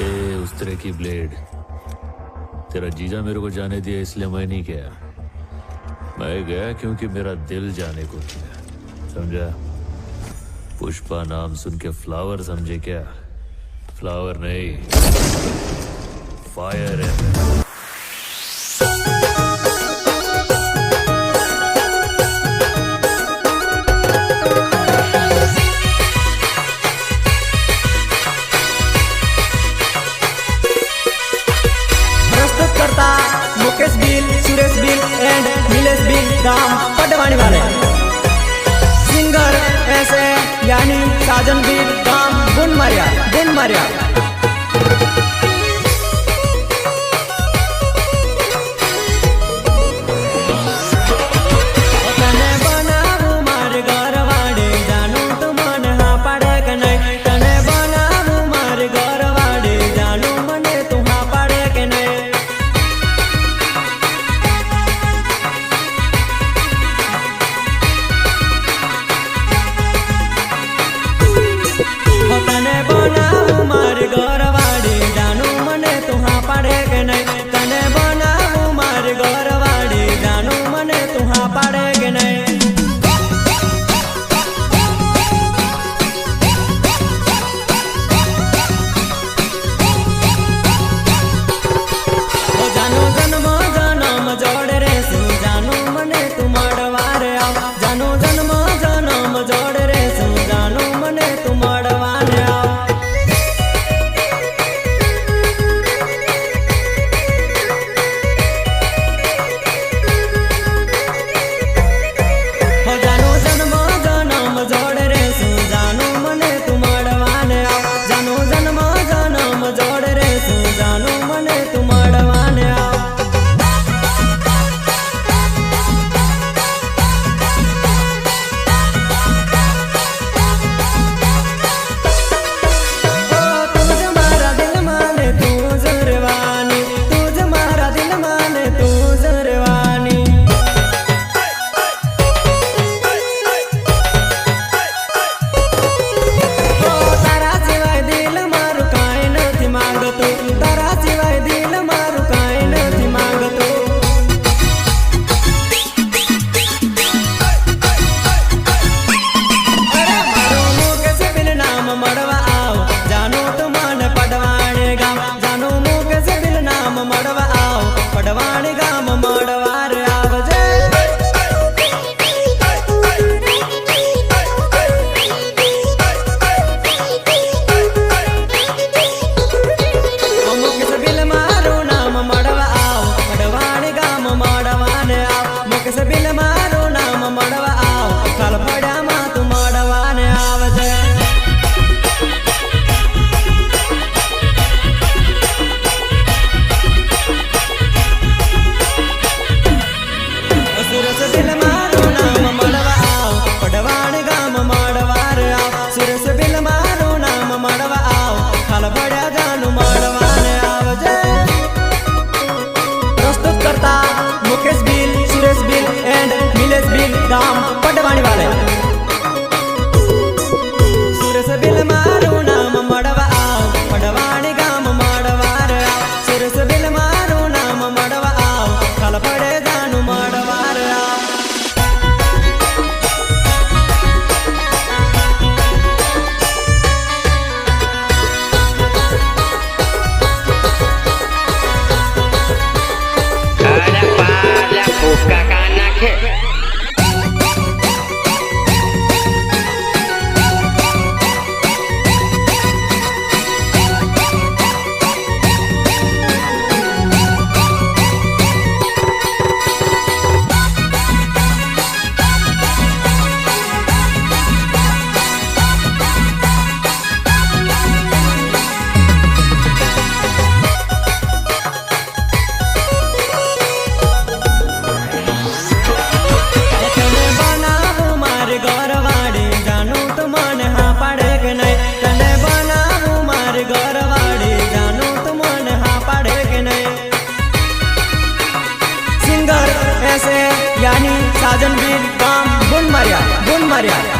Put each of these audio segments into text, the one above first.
ए, उस तरह की ब्लेड। तेरा जीजा मेरे को जाने दिया, इसलिए मैं नहीं गया। मैं गया क्योंकि मेरा दिल जाने को दिया समझा? पुष्पा नाम सुन के फ्लावर समझे क्या? फ्लावर नहीं। फायर है। महाजन भी काम गुण मरिया गुण मरिया área.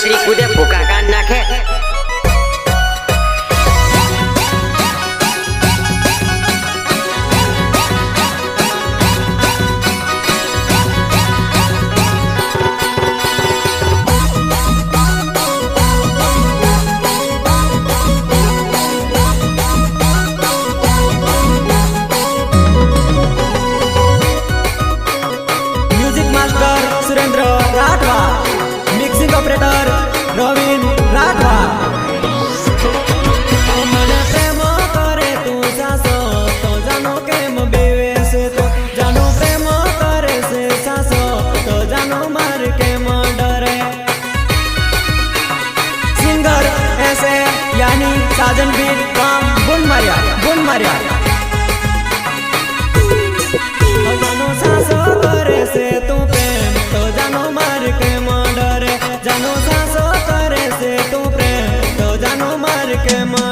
श्री कुदे फुका का नाखे ઓપરેટર રવિન રાઠવા. મને પ્રેમ કરે તું સાસો, તો જાનો કેમ બેવેશ? તો જાનો પ્રેમ કરે છે સાસો, તો જાનો માર કેમ ડરે? સિંગર તું কে মা